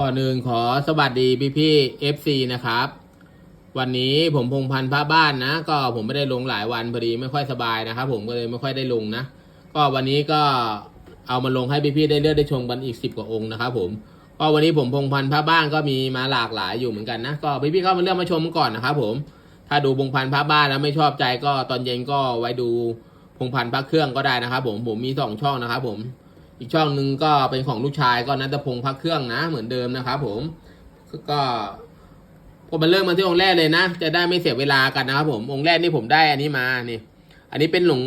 ก่อนอื่นขอสวัสดีพี่พี่เอฟซีนะครับ วันนี้ผมพงพันธ์พระบ้านนะ ก็ผมไม่ได้ลงหลายวันพอดีไม่ค่อยสบายนะครับ ผมก็เลยไม่ค่อยได้ลงนะ ก็วันนี้ก็เอามาลงให้พี่พี่ได้เลือกได้ชมกันอีกสิบกว่าองค์นะครับผมก็วันนี้ผมพงพันธ์พระบ้านก็มีมาหลากหลายอยู่เหมือนกันนะก็พี่พี่เข้ามาเลือกมาชมก่อนนะครับผมถ้าดูพงพันธ์พระบ้านแล้วไม่ชอบใจก็ตอนเย็นก็ไว้ดูพงพันธ์พระเครื่องก็ได้นะครับผมผมมีสองช่องนะครับผม อีกช่องหนึ่งก็เป็นของลูกชายก็นัทพงศ์พักเครื่องนะ เหมือนเดิมนะครับผมก็ก็มาเริ่มมาที่องค์แรกเลยนะ จะได้ไม่เสียเวลากันนะครับผมองค์แรกนี่ผมได้อันนี้มานี่ อันนี้เป็นหลวง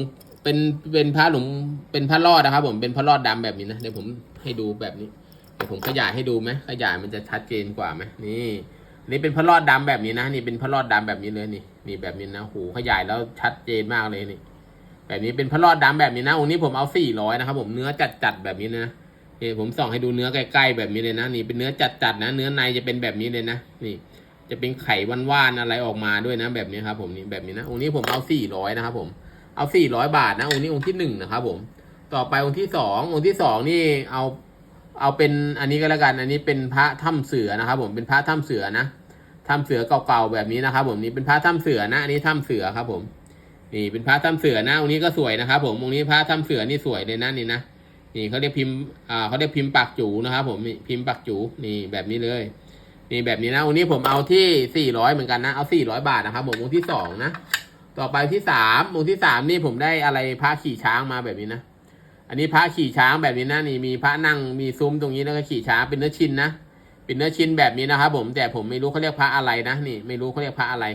เป็นเป็นพระหลวงเป็นพระรอดนะครับ ผมเป็นพระรอดดำแบบนี้นะเดี๋ยวผมให้ดูแบบนี้เดี๋ยวผมขยายให้ดูไหมขยายมันจะชัดเจนกว่าไหมนี่อันนี่เป็นพระรอดดำแบบนี้นะ นี่เป็นพระรอดดำแบบนี้เลยนี่นี่แบบนี้นะโหขยายแล้วชัดเจนมากเลยนี่ แบบนี้เป็นพระรอดดำแบบนี้นะองค์นี้ผมเอาสี่ร้อยนะครับ ผมเนื้อจัดจัดๆแบบนี้นะนี่ผมส่องให้ดูเนื้อใกล้ๆแบบนี้เลยนะนี่เป็นเนื้อจัดจัดๆนะ เนื้อในจะเป็นแบบนี้เลยนะนี่ จะเป็นไข่ว่านๆอะไรออกมาด้วยนะ แบบนี้ครับ ผมนี่แบบนี้นะองค์นี้ผมเอาสี่ร้อยนะครับผมเอาสี่ร้อยบาทนะองค์นี้องค์ที่หนึ่งนะครับ ผม ต่อไปองค์ที่สององค์ที่สองนี่เอาเอาเป็นอันนี้ก็แล้วกัน อันนี้เป็นพระถ้ำเสือนะครับ ผมเป็นพระถ้ำเสือนะถ้ำเสือเก่าๆแบบนี้นะครับ ผมนี่เป็นพระถ้ำเสือนะอันนี้ถ้ำเสือครับ ผม นี่เป็นพระถ้ำเสือนะองค์นี้ก็สวยนะครับ ผมองค์นี้พระถ้ำเสือนี่สวยเลยนะนี่นะนี่เขาเรียกพิมพ์อ่าเขาเรียกพิมพ์ปากจูนะครับผมพิมพ์ปากจูนี่แบบนี้เลยนี่แบบนี้นะองค์นี้ผมเอาที่สี่ร้อยเหมือนกันนะเอาสี่ร้อยบาทนะครับผมองค์ที่สองนะต่อไปที่สามองค์ที่สามนี่ผมได้อะไรพระขี่ช้างมาแบบนี้นะอันนี้พระขี่ช้างแบบนี้นะนี่มีพระนั่งมีซุ้มตรงนี้แล้วก็ขี่ช้างเป็นเนื้อชินนะ เป็นเนื้อชิ้นแบบนี้นะครับผมแต่ผมไม่รู้เขาเรียกพระอะไรนะนี่ ไม่รู้เขาเรียกพระอะไร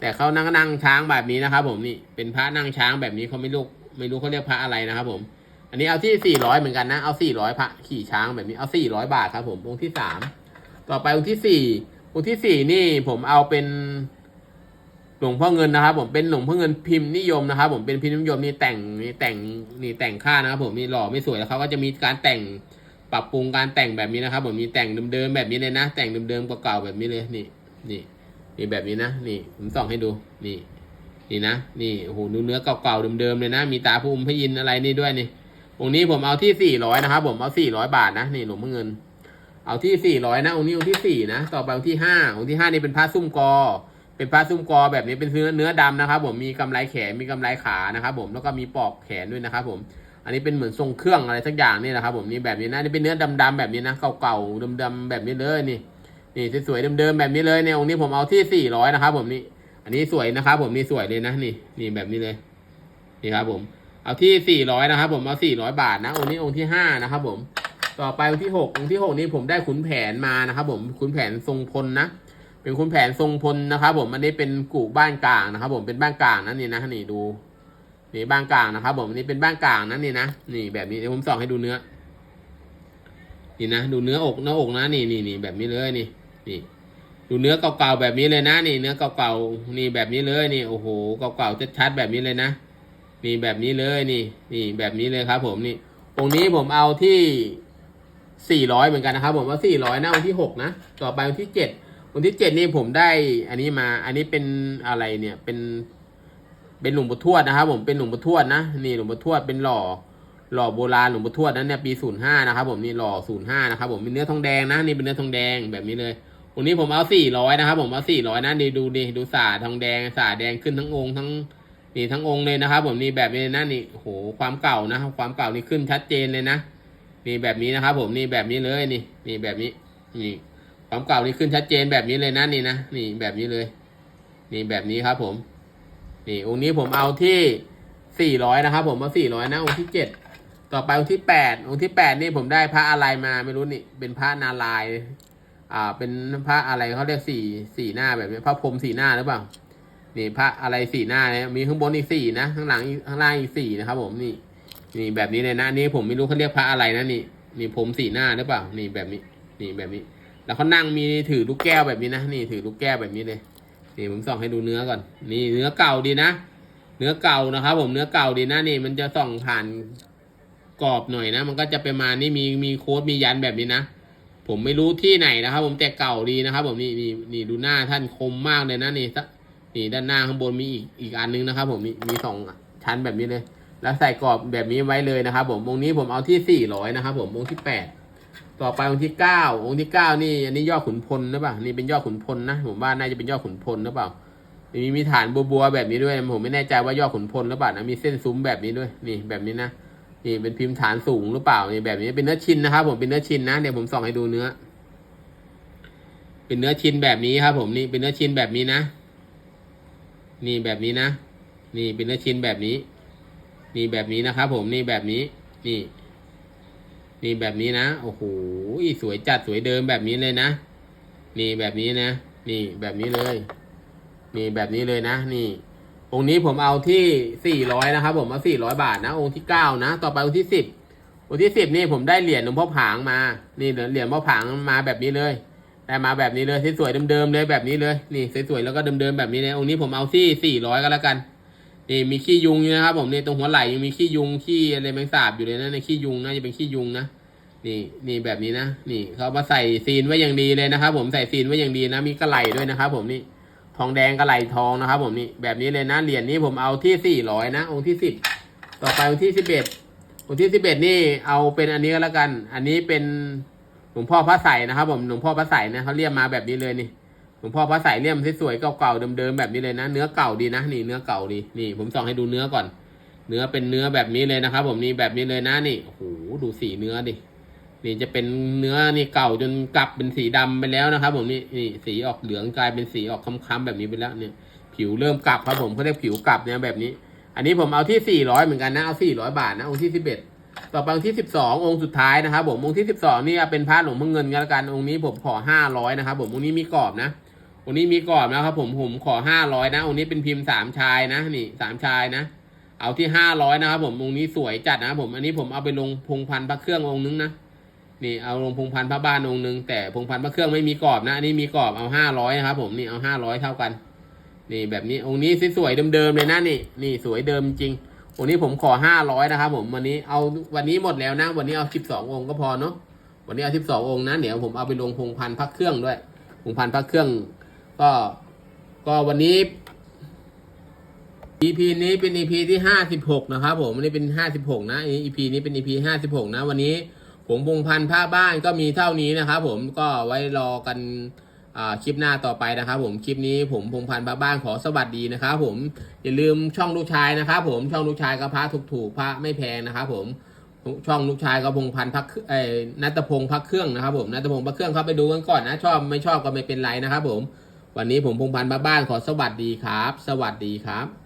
แต่เขานั่งนั่งช้างแบบนี้นะครับ ผมนี่เป็นพระนั่งช้างแบบนี้เขาไม่รู้ไม่รู้เขาเรียกพระอะไรนะครับ ผม อันนี้เอาที่สี่ร้อยเหมือนกันนะเอาสี่ร้อยพระขี่ช้างแบบนี้เอาสี่ร้อยบาทครับ ผมองค์ที่สามต่อไปองค์ที่สี่องค์ที่สี่นี่ผมเอาเป็นหลวงพ่อเงินนะครับ ผมเป็นหลวงพ่อเงินพิมพ์นิยมนะครับ ผมเป็นพิมพ์นิยมนี่แต่งนี่แต่งนี่แต่งค่านะครับ ผมนี่หล่อไม่สวยแล้วเขาก็จะมีการแต่ง ปรับปรุงการแต่งแบบนี้นะครับผมมีแต่งเดิมๆแบบนี้เลยนะ แต่งเดิมๆเก่าๆแบบนี้เลยนี่นี่นี่แบบนี้นะนี่ผมส่องให้ดูนี่ นี่นะนี่โอ้โหดูเนื้อเก่าๆเดิมๆเลยนะ มีตาภูมิพยินอะไรนี่ด้วยนี่องค์นี้ผมเอาที่สี่ร้อยนะครับผมเอาสี่ร้อยบาทนะนี่หลวงพ่อเงิน เอาที่สี่ร้อยนะองค์นี้องค์ที่สี่นะต่อไปองค์ที่ห้าองค์ที่ห้านี่เป็นผ้าซุ้มกอ เป็นผ้าซุ้มกอแบบนี้เป็นเนื้อเนื้อดำนะครับ ผมมีกำไรแขนมีกำไรขานะครับ ผมแล้วก็มีปอกแขนด้วยนะครับ ผม อันนี้เป็นเหมือนทรงเครื่องอะไรสักอย่างนี่นะครับผมนี่แบบนี้นะนี่เป็นเนื้อดำๆแบบนี้นะเก่าๆดำๆแบบนี้เลยนี่ นี่สวยๆเดิมๆแบบนี้เลยเนี่ยองค์นี้ผมเอาที่สี่ร้อยนะครับผมนี่อันนี้สวยนะครับผมนี่สวยเลยนะนี่นี่แบบนี้เลยนี่ครับผม เอาที่สี่ร้อยนะครับผมเอาสี่ร้อยบาทนะองค์นี้องค์ที่ห้านะครับผมต่อไปองค์ที่หกองค์ที่หกนี้ผมได้ขุนแผนมานะครับผมขุนแผนทรงพลนะเป็นขุนแผนทรงพลนะครับผมอันนี้เป็นกู่บ้านกลางนะครับผมเป็นบ้านกลางนะนี่นะนี่ดู นี่บ้านกลางนะครับผมอันนี้เป็นบ้านกลางนะนี่นะนี่แบบนี้เดี๋ยวผมส่องให้ดูเนื้อ นี่นะดูเนื้ออกหน้าอกนะนี่นี่นี่แบบนี้เลยนี่ นี่ ดูเนื้อเก่าๆแบบนี้เลยนะ นี่เนื้อเก่าๆนี่แบบนี้เลยนี่โอ้โหเก่าๆชัดๆแบบนี้เลยนะนี่แบบนี้เลยนี่ นี่แบบนี้เลยครับ ผมนี่องค์นี้ผมเอาที่สี่ร้อยเหมือนกันนะครับ ผมเอาสี่ร้อยนะองค์ที่หกนะต่อไปองค์ที่เจ็ดองค์ที่เจ็ดนี่ผมได้ อันนี้มา อันนี้เป็นอะไรเนี่ยเป็น เป็นหลวงปู่ทวดนะครับ ผมเป็นหลวงปู่ทวดนะนี่หลวงปู่ทวดเป็นหล่อหล่อโบราณหลวงปู่ทวดนั้นเนี่ยปีศูนย์ห้านะครับผมนี่หล่อศูนย์ห้านะครับผมเป็นเนื้อทองแดงนะนี่เป็นเนื้อทองแดงแบบนี้เลยวันนี้ผมเอาสี่ร้อยนะครับผมเอาสี่ร้อยนะนี่ดูดิดูสาทองแดงสาแดงขึ้นทั้งองค์ทั้งนี่ทั้งองค์เลยนะครับ ผมนี่แบบนี้นะนี่โหความเก่านะความเก่านี่ขึ้นชัดเจนเลยนะนี่แบบนี้นะครับ ผมนี่แบบนี้เลยนี่ นี่แบบนี้ นี่ความเก่านี่ขึ้นชัดเจนแบบนี้เลยนะนี่นะนี่แบบนี้เลย นี่แบบนี้ครับผม นี่องค์นี้ผมเอาที่สี่ร้อยนะครับผมเอาสี่ร้อยนะองค์ที่เจ็ดต่อไปองค์ที่แปดองค์ที่แปดนี่ผมได้พระอะไรมาไม่รู้นี่เป็นพระนารายอ่าเป็นพระอะไรเขาเรียกสี่สี่หน้าแบบนี้พระพรมสี่หน้าหรือเปล่านี่พระอะไรสี่หน้าเนี่ยมีข้างบนอีกสี่นะข้างหลังข้างล่างอีกสี่นะครับ ผมนี่ นี่แบบนี้เลยนะนี่ผมไม่รู้เขาเรียกพระอะไรนะนี่นี่พรมสี่หน้าหรือเปล่า นี่แบบนี้ นี่แบบนี้ แล้วเขานั่งมีถือลูกแก้วแบบนี้นะนี่ถือลูกแก้วแบบนี้เลย นี่ผมส่องให้ดูเนื้อก่อน นี่เนื้อเก่าดีนะ เนื้อเก่านะครับ ผมเนื้อเก่าดีนะนี่ มันจะส่องผ่านกรอบหน่อยนะ มันก็จะประมาณนี้มีมีโค้ดมียันแบบนี้นะ ผมไม่รู้ที่ไหนนะครับ ผมแต่เก่าดีนะครับ ผมนี่นี่นี่ดูหน้าท่านคมมากเลยนะนี่ซะนี่ด้านหน้าข้างบนมีอีกอีกอันนึงนะครับ ผมมีมีสองชั้นแบบนี้เลย แล้วใส่กรอบแบบนี้ไว้เลยนะครับ ผมองนี้ผมเอาที่สี่ร้อยนะครับ ผมองที่แปด ต่อไปองค์ที่เก้าองค์ที่เก้านี่อันนี้ยอดขุนพลหรือเปล่านี่เป็นยอดขุนพลนะผมว่าน่าจะเป็นยอดขุนพลหรือเปล่ามีมีฐานบัวๆแบบนี้ด้วย ผมไม่แน่ใจว่ายอดขุนพลหรือเปล่านะมีเส้นซุ้มแบบนี้ด้วย นี่แบบนี้นะนี่เป็นพิมพ์ฐานสูงหรือเปล่านี่แบบนี้เป็นเนื้อชิ้นนะครับ ผมเป็นเนื้อชิ้นนะเดี๋ยวผมส่องให้ดูเนื้อ เป็นเนื้อชิ้นแบบนี้ครับผมนี่เป็นเนื้อชิ้นแบบนี้นะ นี่แบบนี้นะ นี่เป็นเนื้อชิ้นแบบนี้ นี่แบบนี้นะครับผมนี่แบบนี้ นี่ นี่แบบนี้นะโอ้โหสวยจัดสวยเดิมแบบนี้เลยนะ นี่แบบนี้นะ นี่แบบนี้เลย นี่แบบนี้เลยนะ นี่ องค์นี้ผมเอาที่สี่ร้อยนะครับ ผมเอาสี่ร้อยบาทนะ องค์ที่เก้านะ ต่อไปองค์ที่สิบองค์ที่สิบนี่ผมได้เหรียญหลวงพ่อผางมา นี่เหรียญพ่อผางมาแบบนี้เลยได้มาแบบนี้เลยสวยๆเดิมๆเลยแบบนี้เลย นี่สวยๆแล้วก็เดิมๆแบบนี้เลยองค์นี้ผมเอาที่สี่ร้อยก็แล้วกัน นี่มีขี้ยุงอยู่นะครับ ผมนี่ตรงหัวไหล่ยังมีขี้ยุงขี้อะไรแมงสาบอยู่เลยนะในขี้ยุงน่าจะเป็นขี้ยุงนะนี่นี่แบบนี้นะนี่เขามาใส่ซีนไว้อย่างดีเลยนะครับ ผมใส่ซีนไว้อย่างดีนะ มีกระไหลด้วยนะครับ ผมนี่ทองแดงกระไหลทองนะครับ ผมนี่แบบนี้เลยนะเหรียญนี้ผมเอาที่สี่ร้อยนะองค์ที่สิบต่อไปองค์ที่สิบเอ็ดองค์ที่สิบเอ็ดนี่เอาเป็นอันนี้ก็แล้วกัน อันนี้เป็นหลวงพ่อพระใสนะครับ ผมหลวงพ่อพระใสนะเขาเรียกมาแบบนี้เลยนี่ หลวงพ่อพระใสเลี่ยมสวยๆเก่าๆเดิมๆแบบนี้เลยนะ เนื้อเก่าดีนะนี่เนื้อเก่าดีนี่ ผมส่องให้ดูเนื้อก่อน เนื้อเป็นเนื้อแบบนี้เลยนะครับ ผมนี่แบบนี้เลยนะนี่โอ้โหดูสีเนื้อดินี่จะเป็นเนื้อนี่เก่าจนกลับเป็นสีดำไปแล้วนะครับ ผมนี่นี่สีออกเหลืองกลายเป็นสีออกค้ำๆแบบนี้ไปแล้วเนี่ย ผิวเริ่มกลับครับผมเขาเรียกผิวกลับเนี่ยแบบนี้ อันนี้ผมเอาที่สี่ร้อยเหมือนกันนะเอาสี่ร้อยบาทนะองค์ที่สิบเอ็ดต่อไปองค์ที่สิบสององค์สุดท้ายนะครับผมองค์ที่สิบสองนี่เป็นพระหลวงพ่อเงินกันละกันองค์นี้ผมขอห้าร้อยนะครับผมองค์นี้มีกรอบนะ องค์นี้มีกรอบนะครับผมผมขอห้าร้อยนะองค์นี้เป็นพิมพ์สามชายนะนี่สามชายนะ เอาที่ห้าร้อยนะครับผมองนี้สวยจัดนะครับผมอันนี้ผมเอาไปลงพงพันพระเครื่ององค์นึงนะนี่เอาลงพงพันพระบ้านองค์นึงแต่พงพันพระเครื่องไม่มีกรอบนะอันนี้มีกรอบเอาห้าร้อยนะครับผมนี่เอาห้าร้อยเท่ากัน นี่แบบนี้องค์นี้สวยเดิมๆเลยนะนี่ นี่สวยเดิมจริงองค์นี้ผมขอห้าร้อยนะครับผมวันนี้เอาวันนี้หมดแล้วนะ วันนี้เอาสิบสององค์ก็พอเนาะวันนี้เอาสิบสององค์นะเดี๋ยวผมเอาไปลงพงพันพระเครื่องด้วยพงพันพระเครื่อง ก็ก็วันนี้ EP นี้เป็น EP ที่ห้าสิบหกนะครับผมนนี้เป็นห้าสิบหกนะ EP นี้เป็น EP ห้าสิบหกนะ วันนี้ผมพงพันธ์ผ้าบ้านก็มีเท่านี้นะครับผมก็ไว้รอกันอ่าคลิปหน้าต่อไปนะครับผมคลิปนี้ผมพงพันธ์ผ้าบ้านขอสวัสดีนะครับผมอย่าลืมช่องลูกชายนะครับผมช่องลูกชายก็พระถูกๆพระไม่แพงนะครับผมช่องลูกชายก็พงพันธ์พักเอ้ยนัตพงศ์พักเครื่องนะครับผมนัตพงศ์พักเครื่องเข้าไปดูกันก่อนนะชอบไม่ชอบก็ไม่เป็นไรนะครับผม วันนี้ผมพงพันธุ์ผ้าบ้านขอสวัสดีครับ สวัสดีครับ